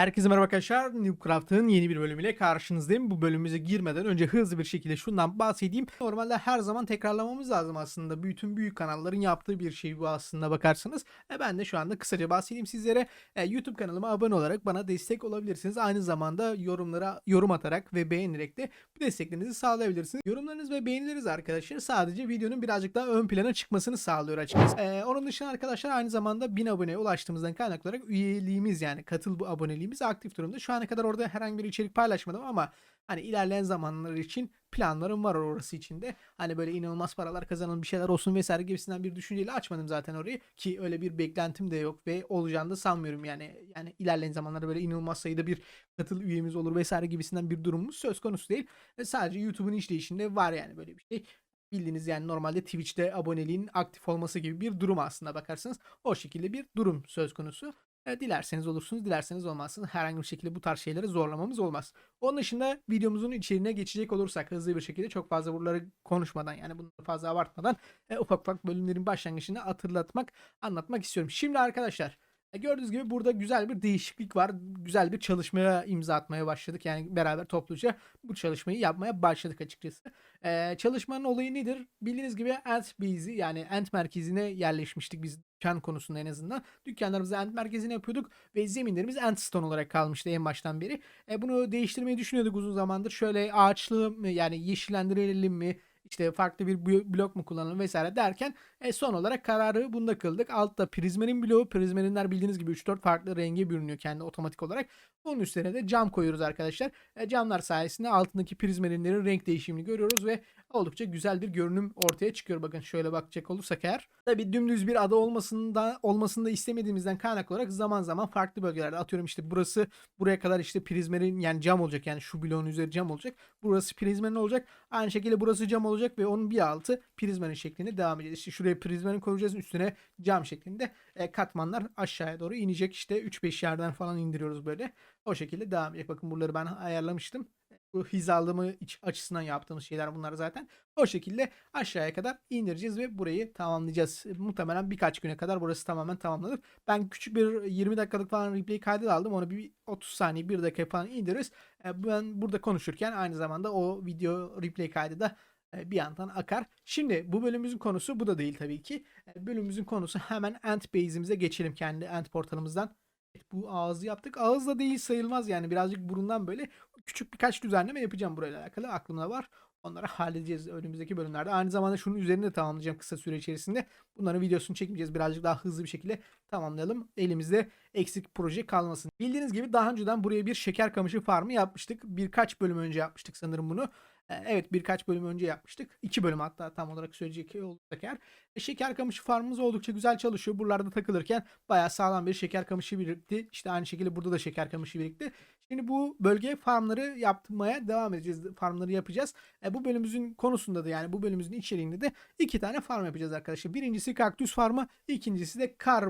Herkese merhaba arkadaşlar. Newcraft'ın yeni bir bölümüyle karşınızdayım. Bu bölümümüze girmeden önce hızlı bir şekilde şundan bahsedeyim. Normalde her zaman tekrarlamamız lazım aslında. Bütün büyük kanalların yaptığı bir şey bu aslında bakarsanız. E ben de şu anda kısaca bahsedeyim sizlere. E, YouTube kanalıma abone olarak bana destek olabilirsiniz. Aynı zamanda yorumlara yorum atarak ve beğenerek de bu desteklerinizi sağlayabilirsiniz. Yorumlarınız ve beğenileriniz arkadaşlar sadece videonun birazcık daha ön plana çıkmasını sağlıyor açıkçası. E, onun dışında arkadaşlar aynı zamanda 1000 aboneye ulaştığımızdan kaynak olarak üyeliğimiz yani katıl bu aboneliğimiz aktif durumda. Şu ana kadar orada herhangi bir içerik paylaşmadım ama hani ilerleyen zamanlar için planlarım var orası içinde. Hani böyle inanılmaz paralar kazanalım bir şeyler olsun vesaire gibisinden bir düşünceyle açmadım zaten orayı ki öyle bir beklentim de yok ve olacağını da sanmıyorum yani yani ilerleyen zamanlarda böyle inanılmaz sayıda bir katıl üyemiz olur vesaire gibisinden bir durumumuz söz konusu değil. E, sadece YouTube'un işleyişinde var yani böyle bir şey bildiğiniz yani normalde Twitch'te aboneliğin aktif olması gibi bir durum aslında bakarsanız o şekilde bir durum söz konusu. E, dilerseniz olursunuz, dilerseniz olmazsınız. Herhangi bir şekilde bu tarz şeyleri zorlamamız olmaz. Onun dışında videomuzun içeriğine geçecek olursak hızlı bir şekilde çok fazla buraları konuşmadan yani bunu fazla abartmadan e, ufak ufak bölümlerin başlangıcını hatırlatmak, anlatmak istiyorum. Şimdi arkadaşlar Gördüğünüz gibi burada güzel bir değişiklik var. Güzel bir çalışmaya imza atmaya başladık. Yani beraber topluca bu çalışmayı yapmaya başladık açıkçası. Ee, çalışmanın olayı nedir? Bildiğiniz gibi Ant Base'i yani Ant merkezine yerleşmiştik biz dükkan konusunda en azından. Dükkanlarımızı Ant merkezine yapıyorduk ve zeminlerimiz Ant Stone olarak kalmıştı en baştan beri. E, bunu değiştirmeyi düşünüyorduk uzun zamandır. Şöyle ağaçlı mı yani yeşillendirelim mi? İşte farklı bir blok mu kullanalım vesaire derken e, son olarak kararı bunda kıldık. Altta prizmenin bloğu. Prizmenler bildiğiniz gibi 3-4 farklı renge bürünüyor kendi otomatik olarak. Onun üstüne de cam koyuyoruz arkadaşlar. E, camlar sayesinde altındaki prizmenlerin renk değişimini görüyoruz ve oldukça güzel bir görünüm ortaya çıkıyor. Bakın şöyle bakacak olursak eğer. Tabi dümdüz bir ada olmasında olmasını da istemediğimizden kaynaklı olarak zaman zaman farklı bölgelerde atıyorum işte burası buraya kadar işte prizmerin yani cam olacak yani şu bloğun üzeri cam olacak. Burası prizmenin olacak. Aynı şekilde burası cam olacak ve onun bir altı prizmenin şeklinde devam edecek. İşte şuraya prizmenin koyacağız üstüne cam şeklinde e, katmanlar aşağıya doğru inecek. İşte 3-5 yerden falan indiriyoruz böyle. O şekilde devam edecek. Bakın buraları ben ayarlamıştım bu hizalama açısından yaptığımız şeyler bunlar zaten. O şekilde aşağıya kadar indireceğiz ve burayı tamamlayacağız. Muhtemelen birkaç güne kadar burası tamamen tamamlanır. Ben küçük bir 20 dakikalık falan replay kaydı aldım. Onu bir 30 saniye 1 dakika falan indiririz. E, ben burada konuşurken aynı zamanda o video replay kaydı da bir yandan akar. Şimdi bu bölümümüzün konusu bu da değil tabii ki. E, bölümümüzün konusu hemen Ant Base'imize geçelim kendi Ant portalımızdan. Bu ağzı yaptık. Ağız da değil sayılmaz yani birazcık burundan böyle küçük birkaç düzenleme yapacağım burayla alakalı. Aklımda var. Onları halledeceğiz önümüzdeki bölümlerde. Aynı zamanda şunun üzerinde de tamamlayacağım kısa süre içerisinde. Bunların videosunu çekmeyeceğiz. Birazcık daha hızlı bir şekilde tamamlayalım. Elimizde eksik proje kalmasın. Bildiğiniz gibi daha önceden buraya bir şeker kamışı farmı yapmıştık. Birkaç bölüm önce yapmıştık sanırım bunu. Evet birkaç bölüm önce yapmıştık. İki bölüm hatta tam olarak söyleyecek olursak eğer. E, şeker kamışı farmımız oldukça güzel çalışıyor. Buralarda takılırken bayağı sağlam bir şeker kamışı birikti. İşte aynı şekilde burada da şeker kamışı birikti. Şimdi bu bölge farmları yapmaya devam edeceğiz. Farmları yapacağız. E, bu bölümümüzün konusunda da yani bu bölümümüzün içeriğinde de iki tane farm yapacağız arkadaşlar. Birincisi kaktüs farmı, ikincisi de kar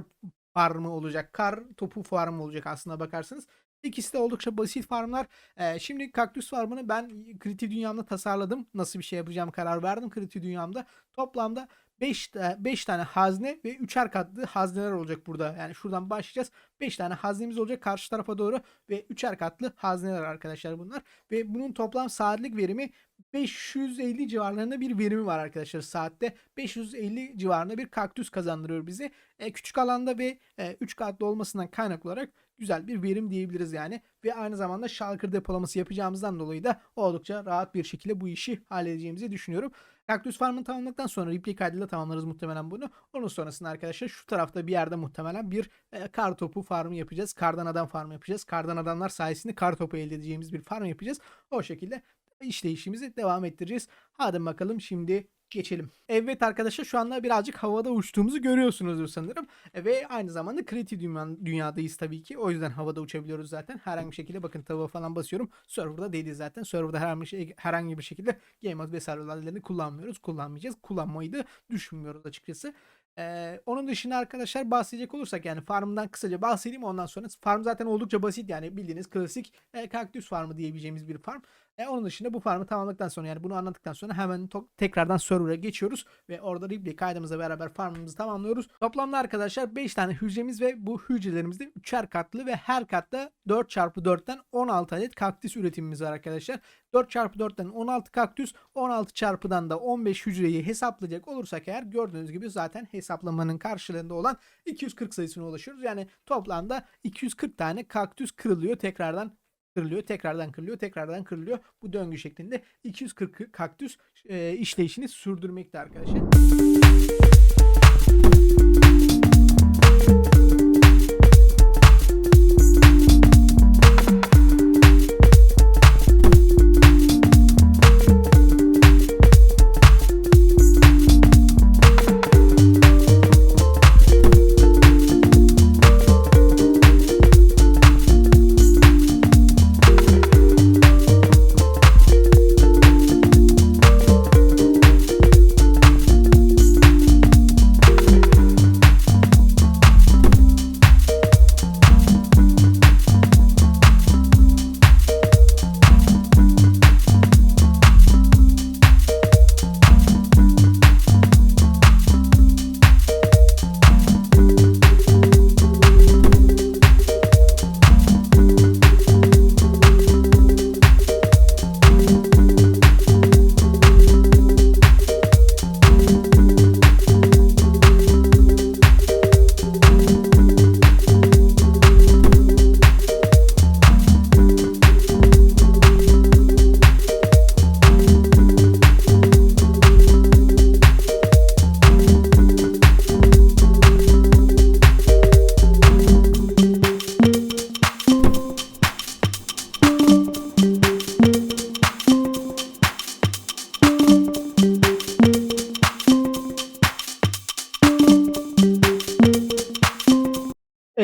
farmı olacak. Kar topu farmı olacak aslında bakarsanız. İkisi de oldukça basit farmlar. Ee, şimdi kaktüs farmını ben kriti dünyamda tasarladım. Nasıl bir şey yapacağım karar verdim kriti dünyamda. Toplamda 5 5 tane hazne ve 3'er katlı hazneler olacak burada. Yani şuradan başlayacağız. 5 tane haznemiz olacak karşı tarafa doğru ve 3'er katlı hazneler arkadaşlar bunlar. Ve bunun toplam saatlik verimi 550 civarlarında bir verimi var arkadaşlar saatte. 550 civarında bir kaktüs kazandırıyor bize. E, küçük alanda ve e, 3 katlı olmasından kaynaklı olarak güzel bir verim diyebiliriz yani. Ve aynı zamanda şalkır depolaması yapacağımızdan dolayı da oldukça rahat bir şekilde bu işi halledeceğimizi düşünüyorum. Kaktüs farmını tamamladıktan sonra replay kaydıyla tamamlarız muhtemelen bunu. Onun sonrasında arkadaşlar şu tarafta bir yerde muhtemelen bir e, kar topu farmı yapacağız. Kardan adam farmı yapacağız. Kardan adamlar sayesinde kar topu elde edeceğimiz bir farm yapacağız. O şekilde işleyişimizi devam ettireceğiz. Hadi bakalım şimdi geçelim. Evet arkadaşlar şu anda birazcık havada uçtuğumuzu görüyorsunuzdur sanırım. Ve aynı zamanda kreatif dünyadayız tabii ki. O yüzden havada uçabiliyoruz zaten. Herhangi bir şekilde bakın tavuğa falan basıyorum. Serverda değil zaten. Serverda herhangi bir, şey, herhangi bir şekilde game mode ve serverlerini kullanmıyoruz. Kullanmayacağız. Kullanmayı da düşünmüyoruz açıkçası. Ee, onun dışında arkadaşlar bahsedecek olursak yani farmdan kısaca bahsedeyim ondan sonra farm zaten oldukça basit yani bildiğiniz klasik e, kaktüs farmı diyebileceğimiz bir farm. E, onun dışında bu farmı tamamladıktan sonra yani bunu anlattıktan sonra hemen tekrardan server'a geçiyoruz ve orada replay kaydımızla beraber farmımızı tamamlıyoruz. Toplamda arkadaşlar 5 tane hücremiz ve bu hücrelerimizde 3'er katlı ve her katta 4x4'ten 16 adet kaktüs üretimimiz var arkadaşlar. 4x4'ten 16 kaktüs 16 çarpıdan da 15 hücreyi hesaplayacak olursak eğer gördüğünüz gibi zaten hesaplamanın karşılığında olan 240 sayısına ulaşıyoruz. Yani toplamda 240 tane kaktüs kırılıyor tekrardan kırılıyor, tekrardan kırılıyor, tekrardan kırılıyor. Bu döngü şeklinde 240 kaktüs e, işleyişini sürdürmekte arkadaşlar.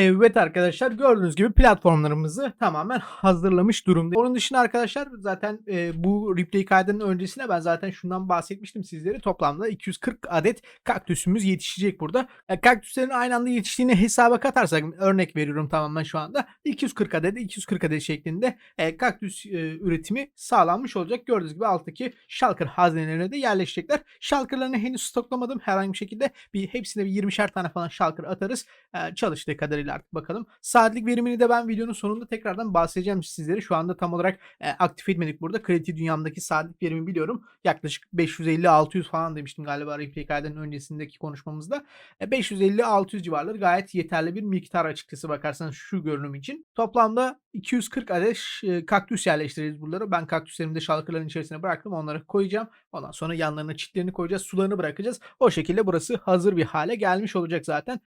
Evet arkadaşlar gördüğünüz gibi platformlarımızı tamamen hazırlamış durumda. Onun dışında arkadaşlar zaten e, bu replay kaydının öncesine ben zaten şundan bahsetmiştim sizlere. Toplamda 240 adet kaktüsümüz yetişecek burada. E, kaktüslerin aynı anda yetiştiğini hesaba katarsak örnek veriyorum tamamen şu anda. 240 adet 240 adet şeklinde e, kaktüs e, üretimi sağlanmış olacak. Gördüğünüz gibi alttaki shulker hazinelerine de yerleşecekler. Shulker'larını henüz stoklamadım herhangi bir şekilde. Bir hepsine bir 20'şer tane falan shulker atarız. E, çalıştığı kadarıyla artık bakalım. Saatlik verimini de ben videonun sonunda tekrardan bahsedeceğim sizlere. Şu anda tam olarak e, aktif etmedik burada. Kredi dünyamdaki saatlik verimi biliyorum. Yaklaşık 550-600 falan demiştim galiba kaydının öncesindeki konuşmamızda. E, 550-600 civarları gayet yeterli bir miktar açıkçası bakarsanız şu görünüm için. Toplamda 240 adet e, kaktüs yerleştireceğiz buraları. Ben kaktüslerimi de şalkırların içerisine bıraktım. Onları koyacağım. Ondan sonra yanlarına çitlerini koyacağız. Sularını bırakacağız. O şekilde burası hazır bir hale gelmiş olacak zaten.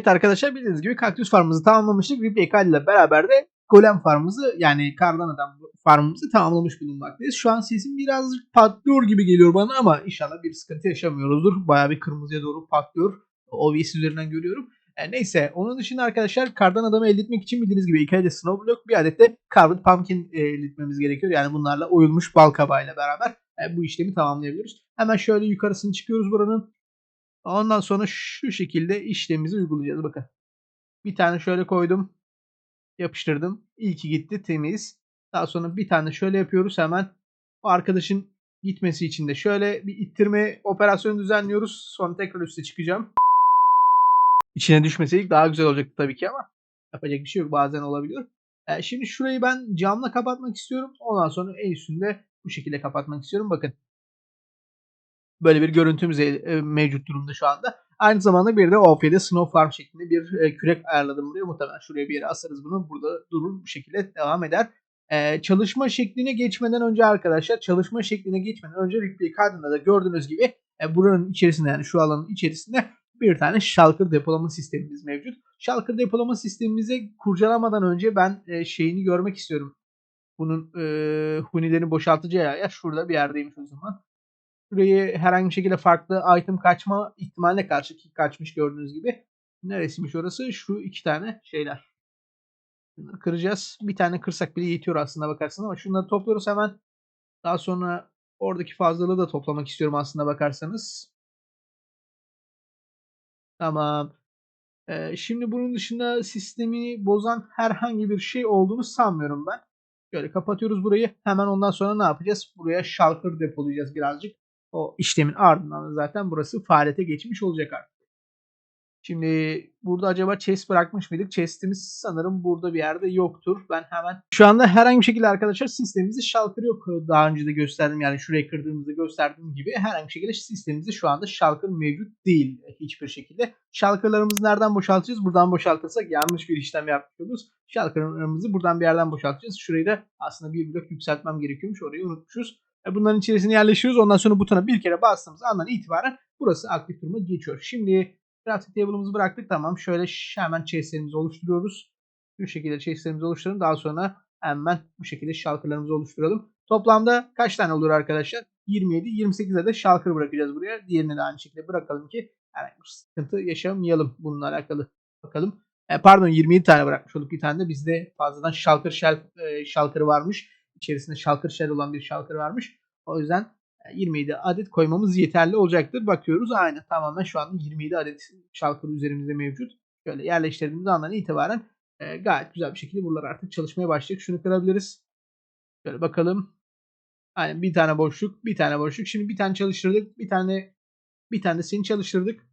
Evet arkadaşlar bildiğiniz gibi kaktüs farmımızı tamamlamıştık. Replay kaydıyla beraber de golem farmımızı yani kardan adam farmımızı tamamlamış bulunmaktayız. Şu an sesim birazcık patlıyor gibi geliyor bana ama inşallah bir sıkıntı yaşamıyoruzdur. Baya bir kırmızıya doğru patlıyor. OBS üzerinden görüyorum. E, neyse onun dışında arkadaşlar kardan adamı elde etmek için bildiğiniz gibi iki adet snow block bir adet de carved pumpkin e, elde etmemiz gerekiyor. Yani bunlarla oyulmuş bal kabağıyla beraber e, bu işlemi tamamlayabiliyoruz. Hemen şöyle yukarısını çıkıyoruz buranın. Ondan sonra şu şekilde işlemimizi uygulayacağız. Bakın. Bir tane şöyle koydum. Yapıştırdım. İlki gitti temiz. Daha sonra bir tane şöyle yapıyoruz hemen. O arkadaşın gitmesi için de şöyle bir ittirme operasyonu düzenliyoruz. Sonra tekrar üste çıkacağım. İçine düşmeseydik daha güzel olacaktı tabii ki ama yapacak bir şey yok. Bazen olabiliyor. Ee, şimdi şurayı ben camla kapatmak istiyorum. Ondan sonra en üstünde bu şekilde kapatmak istiyorum. Bakın. Böyle bir görüntümüz e, mevcut durumda şu anda. Aynı zamanda bir de OF'de Snow Farm şeklinde bir e, kürek ayarladım buraya. Muhtemelen şuraya bir yere asarız bunu. Burada durur bu şekilde devam eder. Ee, çalışma şekline geçmeden önce arkadaşlar çalışma şekline geçmeden önce replay kaydında da gördüğünüz gibi e, buranın içerisinde yani şu alanın içerisinde bir tane shulker depolama sistemimiz mevcut. Shulker depolama sistemimize kurcalamadan önce ben e, şeyini görmek istiyorum. Bunun e, hunilerini boşaltacağı yer şurada bir yerdeymiş o zaman. Şurayı herhangi bir şekilde farklı item kaçma ihtimaline karşı ki kaçmış gördüğünüz gibi. Neresiymiş orası? Şu iki tane şeyler. Bunları kıracağız. Bir tane kırsak bile yetiyor aslında bakarsın ama şunları topluyoruz hemen. Daha sonra oradaki fazlalığı da toplamak istiyorum aslında bakarsanız. Tamam. Ee, şimdi bunun dışında sistemi bozan herhangi bir şey olduğunu sanmıyorum ben. Şöyle kapatıyoruz burayı. Hemen ondan sonra ne yapacağız? Buraya shulker depolayacağız birazcık. O işlemin ardından da zaten burası faaliyete geçmiş olacak artık. Şimdi burada acaba chest bırakmış mıydık? Chest'imiz sanırım burada bir yerde yoktur. Ben hemen şu anda herhangi bir şekilde arkadaşlar sistemimizde shulker yok. Daha önce de gösterdim yani şuraya kırdığımızda gösterdiğim gibi herhangi bir şekilde sistemimizde şu anda shulker mevcut değil hiçbir şekilde. Shulker'larımızı nereden boşaltacağız? Buradan boşaltırsak yanlış bir işlem yapmış oluruz. Shulker'larımızı buradan bir yerden boşaltacağız. Şurayı da aslında bir blok yükseltmem gerekiyormuş. Orayı unutmuşuz. E, Bunların içerisine yerleştiriyoruz. Ondan sonra butona bir kere bastığımız andan itibaren burası aktif duruma geçiyor. Şimdi Crafting table'ımızı bıraktık. Tamam. Şöyle hemen chase'lerimizi oluşturuyoruz. Bu şekilde chase'lerimizi oluşturalım. Daha sonra hemen bu şekilde shulker'larımızı oluşturalım. Toplamda kaç tane olur arkadaşlar? 27, 28 adet shulker bırakacağız buraya. Diğerini de aynı şekilde bırakalım ki herhangi bir sıkıntı yaşamayalım bununla alakalı. Bakalım. E, pardon 27 tane bırakmış olduk. Bir tane de bizde fazladan shulker e, shulker'ı varmış. İçerisinde shulker shell olan bir shulker varmış. O yüzden 27 adet koymamız yeterli olacaktır. Bakıyoruz aynı tamamen şu anda 27 adet şalkır üzerimizde mevcut. Şöyle yerleştirdiğimiz andan itibaren e, gayet güzel bir şekilde buralar artık çalışmaya başlayacak. Şunu kırabiliriz. Şöyle bakalım. Aynen bir tane boşluk, bir tane boşluk. Şimdi bir tane çalıştırdık, bir tane bir tane seni çalıştırdık.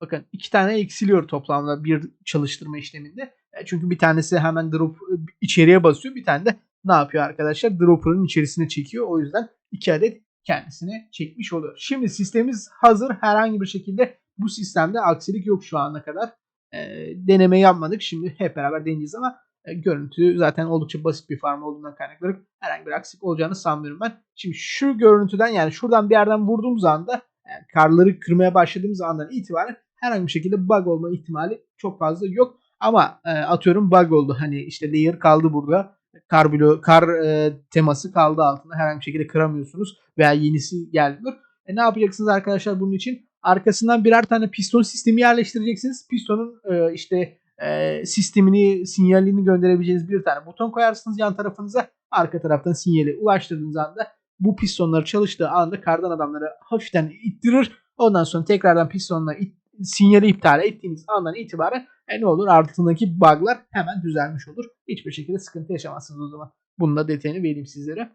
Bakın iki tane eksiliyor toplamda bir çalıştırma işleminde. E, çünkü bir tanesi hemen drop içeriye basıyor, bir tane de ne yapıyor arkadaşlar? Dropper'ın içerisine çekiyor. O yüzden iki adet kendisine çekmiş oluyor. Şimdi sistemimiz hazır. Herhangi bir şekilde bu sistemde aksilik yok şu ana kadar. E, deneme yapmadık. Şimdi hep beraber deneyeceğiz ama e, görüntü zaten oldukça basit bir farm olduğundan kaynaklı herhangi bir aksilik olacağını sanmıyorum ben. Şimdi şu görüntüden yani şuradan bir yerden vurduğumuz anda yani karları kırmaya başladığımız andan itibaren herhangi bir şekilde bug olma ihtimali çok fazla yok. Ama e, atıyorum bug oldu. Hani işte layer kaldı burada kar blo kar e, teması kaldı altında. Herhangi bir şekilde kıramıyorsunuz veya yenisi gelmiyor. E, ne yapacaksınız arkadaşlar bunun için? Arkasından birer tane piston sistemi yerleştireceksiniz. Pistonun e, işte e, sistemini, sinyalini gönderebileceğiniz bir tane buton koyarsınız yan tarafınıza. Arka taraftan sinyali ulaştırdığınız anda bu pistonlar çalıştığı anda kardan adamları hafiften ittirir. Ondan sonra tekrardan pistonla it, sinyali iptal ettiğiniz andan itibaren e ne olur altındaki bug'lar hemen düzelmiş olur. Hiçbir şekilde sıkıntı yaşamazsınız o zaman. Bunun da detayını vereyim sizlere.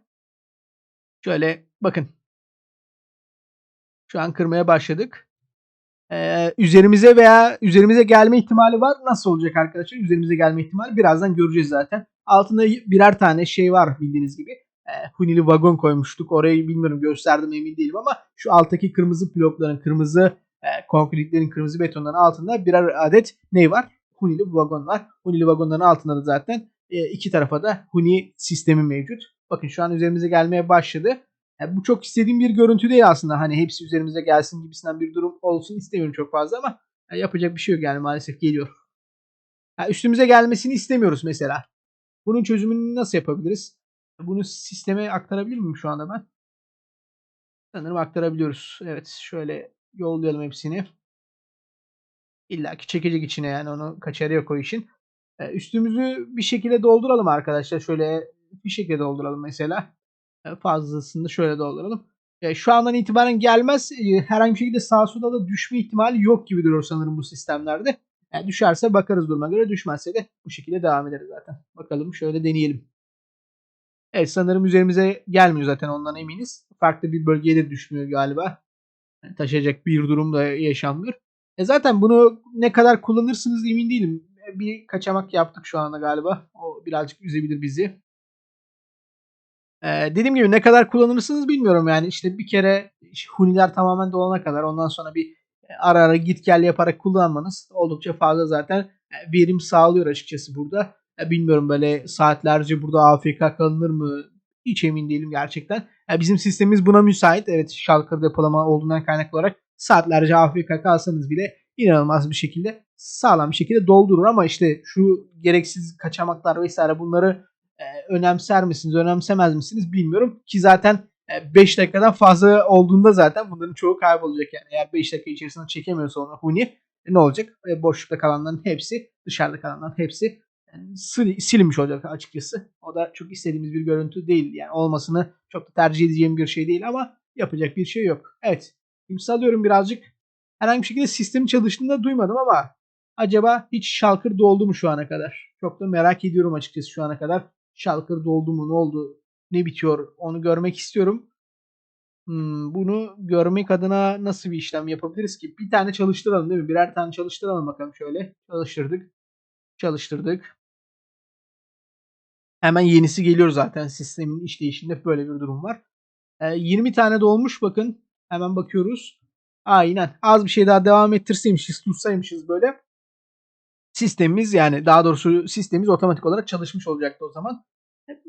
Şöyle bakın. Şu an kırmaya başladık. Ee, üzerimize veya üzerimize gelme ihtimali var. Nasıl olacak arkadaşlar? Üzerimize gelme ihtimali birazdan göreceğiz zaten. Altında birer tane şey var bildiğiniz gibi. Ee, hunili vagon koymuştuk. Orayı bilmiyorum gösterdim emin değilim ama şu alttaki kırmızı blokların, kırmızı e, konkritlerin, kırmızı betonların altında birer adet ne var? Hunili vagon var. Hunili vagonların altında da zaten e, iki tarafa da Huni sistemi mevcut. Bakın şu an üzerimize gelmeye başladı. Yani bu çok istediğim bir görüntü değil aslında. Hani hepsi üzerimize gelsin gibisinden bir durum olsun istemiyorum çok fazla ama yani yapacak bir şey yok yani maalesef geliyor. Yani üstümüze gelmesini istemiyoruz mesela. Bunun çözümünü nasıl yapabiliriz? Bunu sisteme aktarabilir miyim şu anda ben? Sanırım aktarabiliyoruz. Evet şöyle yollayalım hepsini. İlla ki çekecek içine yani onu kaçarı yok o işin. Ee, üstümüzü bir şekilde dolduralım arkadaşlar. Şöyle bir şekilde dolduralım mesela. Ee, fazlasını şöyle dolduralım. Ee, şu andan itibaren gelmez. Ee, herhangi bir şekilde sağ sola da düşme ihtimali yok gibi duruyor sanırım bu sistemlerde. Yani düşerse bakarız duruma göre. Düşmezse de bu şekilde devam ederiz zaten. Bakalım şöyle deneyelim. Evet sanırım üzerimize gelmiyor zaten ondan eminiz. Farklı bir bölgeye de düşmüyor galiba. Taşıyacak bir durum da yaşanmıyor. E zaten bunu ne kadar kullanırsınız emin değilim. E, bir kaçamak yaptık şu anda galiba. O birazcık üzebilir bizi. Ee, dediğim gibi ne kadar kullanırsınız bilmiyorum yani işte bir kere huniler tamamen dolana kadar ondan sonra bir e, ara ara git gel yaparak kullanmanız oldukça fazla zaten e, verim sağlıyor açıkçası burada. Bilmiyorum böyle saatlerce burada AFK kalınır mı? Hiç emin değilim gerçekten. E, bizim sistemimiz buna müsait. Evet şalkır depolama olduğundan kaynaklı olarak saatlerce AFK kalsanız bile inanılmaz bir şekilde sağlam bir şekilde doldurur ama işte şu gereksiz kaçamaklar vesaire bunları e, önemser misiniz, önemsemez misiniz bilmiyorum ki zaten 5 dakikadan fazla olduğunda zaten bunların çoğu kaybolacak yani. Eğer 5 dakika içerisinde çekemiyorsa onu Huni e, ne olacak? E, boşlukta kalanların hepsi, dışarıda kalanların hepsi yani sil- silinmiş olacak açıkçası. O da çok istediğimiz bir görüntü değil. Yani olmasını çok da tercih edeceğim bir şey değil ama yapacak bir şey yok. Evet. İmzalıyorum birazcık. Herhangi bir şekilde sistemin çalıştığını da duymadım ama acaba hiç şalkır doldu mu şu ana kadar? Çok da merak ediyorum açıkçası şu ana kadar. Şalkır doldu mu? Ne oldu? Ne bitiyor? Onu görmek istiyorum. Hmm, bunu görmek adına nasıl bir işlem yapabiliriz ki? Bir tane çalıştıralım değil mi? Birer tane çalıştıralım bakalım şöyle. Çalıştırdık. Çalıştırdık. Hemen yenisi geliyor zaten sistemin işleyişinde böyle bir durum var. Ee, 20 tane dolmuş bakın. Hemen bakıyoruz. Aynen. Az bir şey daha devam ettirseymişiz, tutsaymışız böyle. Sistemimiz yani daha doğrusu sistemimiz otomatik olarak çalışmış olacaktı o zaman.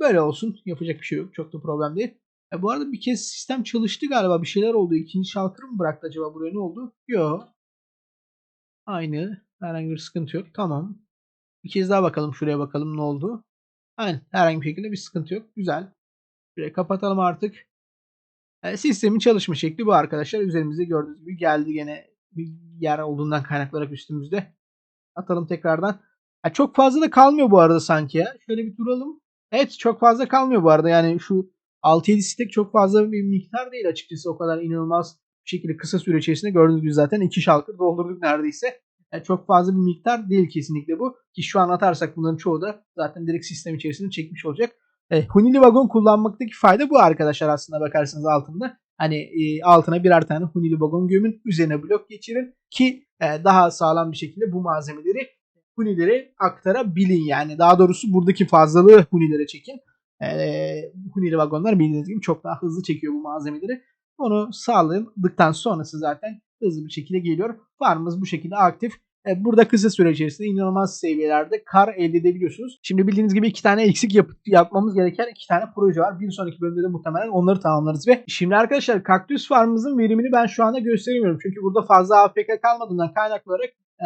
Böyle olsun. Yapacak bir şey yok. Çok da problem değil. E, bu arada bir kez sistem çalıştı galiba. Bir şeyler oldu. İkinci şalkır mı bıraktı acaba buraya ne oldu? Yok. Aynı. Herhangi bir sıkıntı yok. Tamam. Bir kez daha bakalım. Şuraya bakalım ne oldu. Aynen. Herhangi bir şekilde bir sıkıntı yok. Güzel. Şurayı kapatalım artık. E, sistemin çalışma şekli bu arkadaşlar. Üzerimizde gördüğünüz gibi geldi gene bir yer olduğundan kaynaklanarak üstümüzde. Atalım tekrardan. Ha, çok fazla da kalmıyor bu arada sanki ya. Şöyle bir duralım. Evet çok fazla kalmıyor bu arada. Yani şu 6-7 stek çok fazla bir miktar değil açıkçası. O kadar inanılmaz bir şekilde kısa süre içerisinde gördüğünüz gibi zaten 2 şalkır doldurduk neredeyse. Yani çok fazla bir miktar değil kesinlikle bu. Ki şu an atarsak bunların çoğu da zaten direkt sistem içerisinde çekmiş olacak. E, Hunili vagon kullanmaktaki fayda bu arkadaşlar aslında bakarsanız altında. Hani e, altına birer tane Hunili vagon gömün. Üzerine blok geçirin ki e, daha sağlam bir şekilde bu malzemeleri Hunilere aktarabilin. Yani daha doğrusu buradaki fazlalığı Hunilere çekin. E, Hunili vagonlar bildiğiniz gibi çok daha hızlı çekiyor bu malzemeleri. Onu sağladıktan sonrası zaten hızlı bir şekilde geliyor. Farmımız bu şekilde aktif. E, Burada kısa süre içerisinde inanılmaz seviyelerde kar elde edebiliyorsunuz. Şimdi bildiğiniz gibi iki tane eksik yap- yapmamız gereken iki tane proje var. Bir sonraki bölümde de muhtemelen onları tamamlarız ve şimdi arkadaşlar kaktüs farmımızın verimini ben şu anda gösteremiyorum. Çünkü burada fazla AFK kalmadığından kaynaklı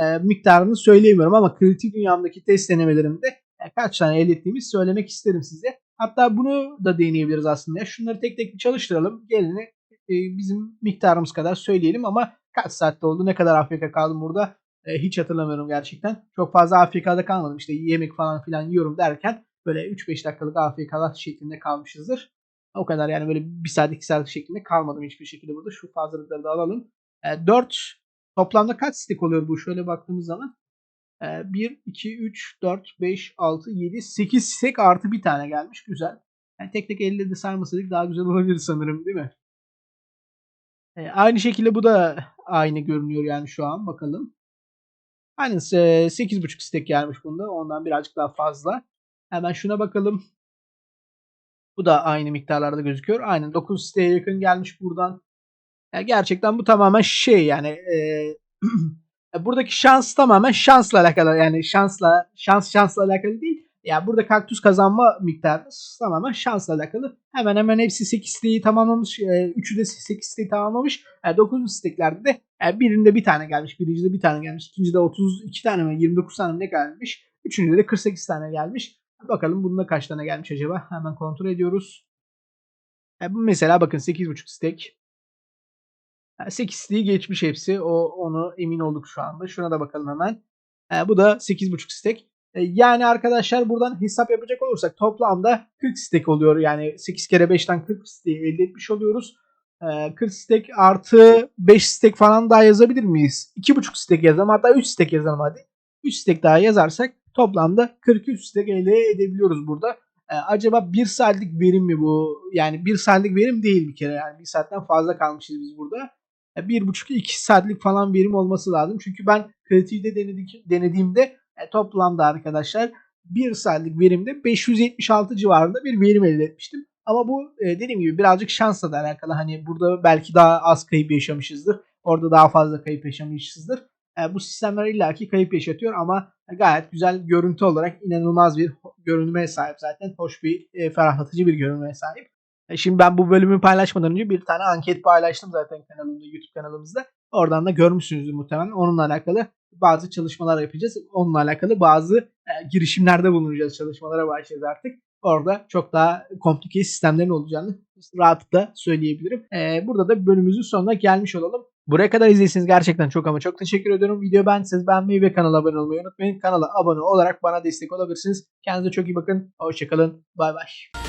e, miktarını söyleyemiyorum ama kritik dünyamdaki test denemelerimde e, kaç tane elde ettiğimizi söylemek isterim size. Hatta bunu da deneyebiliriz aslında. Şunları tek tek bir çalıştıralım. Gelini e, bizim miktarımız kadar söyleyelim ama kaç saatte oldu, ne kadar AFK kaldım burada e, hiç hatırlamıyorum gerçekten. Çok fazla AFK'da kalmadım. İşte yemek falan filan yiyorum derken böyle 3-5 dakikalık AFK'lar şeklinde kalmışızdır. O kadar yani böyle 1 saat 2 saat şeklinde kalmadım hiçbir şekilde burada. Şu fazlalıkları da alalım. E, 4 toplamda kaç stick oluyor bu? Şöyle baktığımız zaman. E, 1, 2, 3, 4, 5, 6, 7, 8 stick artı bir tane gelmiş. Güzel. Yani tek tek elle de saymasaydık daha güzel olabilir sanırım değil mi? E, aynı şekilde bu da aynı görünüyor yani şu an. Bakalım. Aynen 8.5 stek gelmiş bunda. Ondan birazcık daha fazla. Hemen şuna bakalım. Bu da aynı miktarlarda gözüküyor. Aynen 9 siteye yakın gelmiş buradan. Yani gerçekten bu tamamen şey yani e, buradaki şans tamamen şansla alakalı. Yani şansla şans şansla alakalı değil. Ya yani burada kaktüs kazanma miktarı tamamen şansla alakalı. Hemen hemen hepsi 8 siteyi tamamlamış. 3'ü de 8 siteyi tamamlamış. 9 siteklerde de yani birinde bir tane gelmiş. Birincide bir tane gelmiş. ikincide 32 tane mi 29 tane mi ne gelmiş. Üçüncüde de 48 tane gelmiş. Bakalım bunda kaç tane gelmiş acaba? Hemen kontrol ediyoruz. Yani mesela bakın 8.5 stek. 8 siteyi geçmiş hepsi. O onu emin olduk şu anda. Şuna da bakalım hemen. Yani bu da 8.5 stek. Yani arkadaşlar buradan hesap yapacak olursak toplamda 40 stek oluyor. Yani 8 kere 5'ten 40 stek elde etmiş oluyoruz. 40 stek artı 5 stek falan daha yazabilir miyiz? 2.5 stek yazalım hatta 3 stek yazalım hadi. 3 stek daha yazarsak toplamda 43 stek elde edebiliyoruz burada. acaba 1 saatlik verim mi bu? Yani 1 saatlik verim değil bir kere. Yani 1 saatten fazla kalmışız biz burada. 1.5-2 saatlik falan verim olması lazım. Çünkü ben kritiği denedik, denediğimde e, toplamda arkadaşlar 1 saatlik verimde 576 civarında bir verim elde etmiştim. Ama bu e, dediğim gibi birazcık şansla da alakalı. Hani burada belki daha az kayıp yaşamışızdır. Orada daha fazla kayıp yaşamışızdır. E, bu sistemler illaki kayıp yaşatıyor ama gayet güzel görüntü olarak inanılmaz bir görünmeye sahip zaten. Hoş bir, e, ferahlatıcı bir görünmeye sahip. E, Şimdi ben bu bölümü paylaşmadan önce bir tane anket paylaştım zaten kanalımda, YouTube kanalımızda. Oradan da görmüşsünüzdür muhtemelen. Onunla alakalı bazı çalışmalar yapacağız. Onunla alakalı bazı e, girişimlerde bulunacağız. Çalışmalara başlayacağız artık. Orada çok daha komplike sistemlerin olacağını rahatlıkla söyleyebilirim. E, burada da bölümümüzün sonuna gelmiş olalım. Buraya kadar izlediyseniz gerçekten çok ama çok teşekkür ediyorum. Video beğendiyseniz beğenmeyi ve kanala abone olmayı unutmayın. Kanala abone olarak bana destek olabilirsiniz. Kendinize çok iyi bakın. Hoşçakalın. Bay bay.